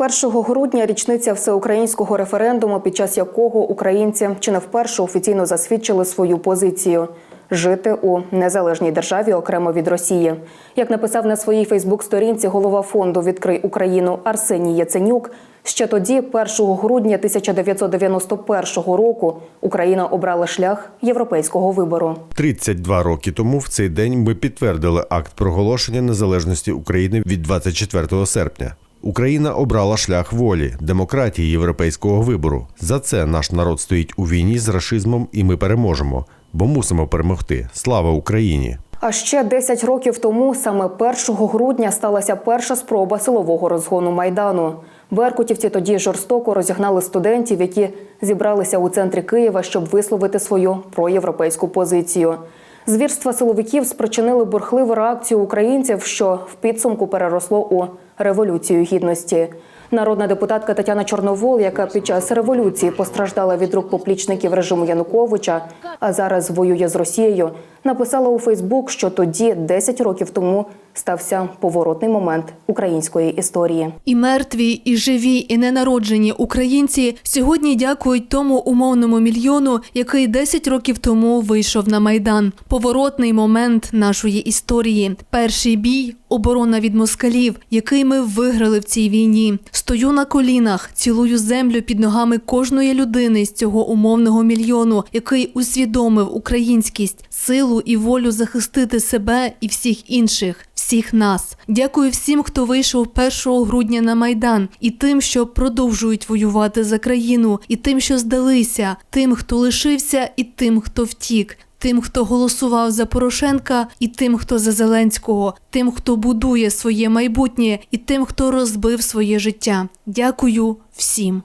1 грудня річниця всеукраїнського референдуму, під час якого українці чи не вперше офіційно засвідчили свою позицію жити у незалежній державі окремо від Росії. Як написав на своїй Фейсбук-сторінці голова фонду Відкрий Україну Арсеній Яценюк, ще тоді, 1 грудня 1991 року, Україна обрала шлях європейського вибору. 32 роки тому в цей день ми підтвердили акт проголошення незалежності України від 24 серпня. Україна обрала шлях волі, демократії європейського вибору. За це наш народ стоїть у війні з рашизмом, і ми переможемо, бо мусимо перемогти. Слава Україні! А ще 10 років тому, саме 1 грудня, сталася перша спроба силового розгону майдану. Беркутівці тоді жорстоко розігнали студентів, які зібралися у центрі Києва, щоб висловити свою проєвропейську позицію. Звірства силовиків спричинили бурхливу реакцію українців, що в підсумку переросло у революцію гідності. Народна депутатка Тетяна Чорновол, яка під час революції постраждала від рук поплічників режиму Януковича, а зараз воює з Росією, написала у Фейсбук, що тоді, 10 років тому, стався поворотний момент української історії. І мертві, і живі, і ненароджені українці сьогодні дякують тому умовному мільйону, який 10 років тому вийшов на майдан. Поворотний момент нашої історії. Перший бій оборона від москалів, який ми виграли в цій війні. Стою на колінах, цілую землю під ногами кожної людини з цього умовного мільйону, який усвідомив українськість, силу і волю захистити себе і всіх інших. Всіх нас дякую всім, хто вийшов 1 грудня на майдан, і тим, що продовжують воювати за країну, і тим, що здалися, тим, хто лишився, і тим, хто втік. Тим, хто голосував за Порошенка, і тим, хто за Зеленського, тим, хто будує своє майбутнє, і тим, хто розбив своє життя. Дякую всім.